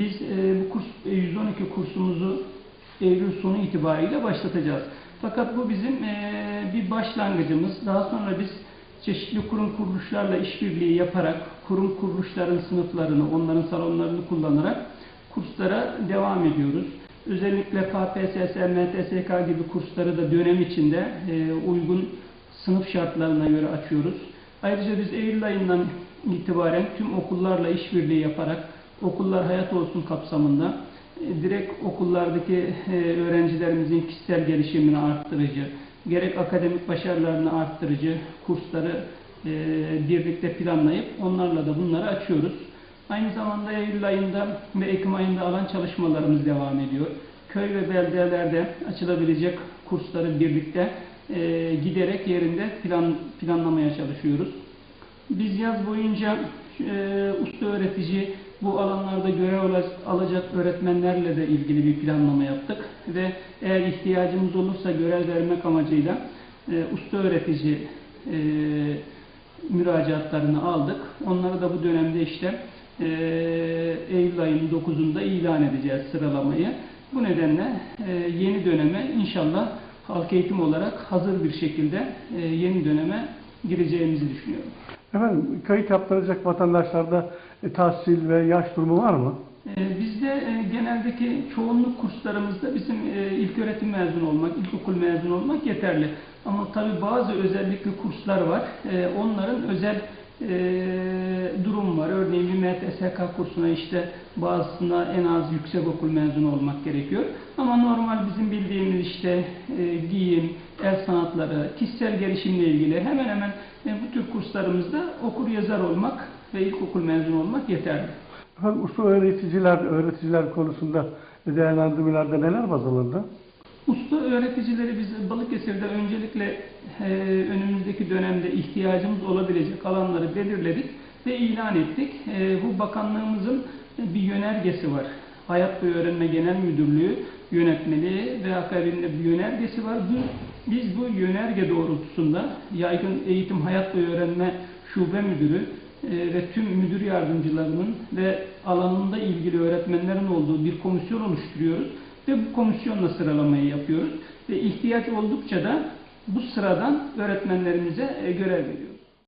Biz e, bu kurs e, 112 kursumuzu Eylül sonu itibariyle başlatacağız. Fakat bu bizim e, bir başlangıcımız. Daha sonra biz çeşitli kurum kuruluşlarla işbirliği yaparak kurum kuruluşların sınıflarını, onların salonlarını kullanarak kurslara devam ediyoruz. Özellikle KPSS, MTSK gibi kursları da dönem içinde e, uygun sınıf şartlarına göre açıyoruz. Ayrıca biz Eylül ayından itibaren tüm okullarla işbirliği yaparak okullar hayat olsun kapsamında e, direkt okullardaki e, öğrencilerimizin kişisel gelişimini arttırıcı, gerek akademik başarılarını arttırıcı kursları e, birlikte planlayıp onlarla da bunları açıyoruz. Aynı zamanda Eylül ayında ve Ekim ayında alan çalışmalarımız devam ediyor. Köy ve beldelerde açılabilecek kursları birlikte giderek yerinde plan planlamaya çalışıyoruz. Biz yaz boyunca e, usta öğretici bu alanlarda görev ala- alacak öğretmenlerle de ilgili bir planlama yaptık ve eğer ihtiyacımız olursa görev vermek amacıyla e, usta öğretici e, müracaatlarını aldık. Onları da bu dönemde işte e, Eylül ayının 9'unda ilan edeceğiz sıralamayı. Bu nedenle e, yeni döneme inşallah halk eğitim olarak hazır bir şekilde e, yeni döneme gireceğimizi düşünüyorum. Efendim kayıt yaptıracak vatandaşlarda e, tahsil ve yaş durumu var mı? Ee, Bizde e, geneldeki çoğunluk kurslarımızda bizim e, ilk öğretim mezunu olmak, ilkokul mezunu olmak yeterli. Ama tabii bazı özellikli kurslar var. E, Onların özel e, durum var. Örneğin bir MTSK kursuna işte bazısına en az yüksek okul mezunu olmak gerekiyor. Ama normal bizim bildiğimiz işte e, giyim, el sanatları, kişisel gelişimle ilgili hemen hemen e, bu tür kurslarımızda okur yazar olmak ve ilkokul mezunu olmak yeterli. Efendim usta öğreticiler, öğreticiler konusunda değerlendirmelerde neler baz alındı? Usta öğreticileri biz Balıkesir'de öncelikle e, önümüzdeki dönemde ihtiyacımız olabilecek alanları belirledik ve ilan ettik. E, bu bakanlığımızın bir yönergesi var. Hayat ve Öğrenme Genel Müdürlüğü yönetmeliği ve akabinde bir yönergesi var. Biz bu yönerge doğrultusunda Yaygın Eğitim Hayat ve Öğrenme Şube Müdürü e, ve tüm müdür yardımcılarının ve alanında ilgili öğretmenlerin olduğu bir komisyon oluşturuyoruz ve bu komisyonla sıralamayı yapıyoruz ve ihtiyaç oldukça da bu sıradan öğretmenlerimize e, görev veriyoruz.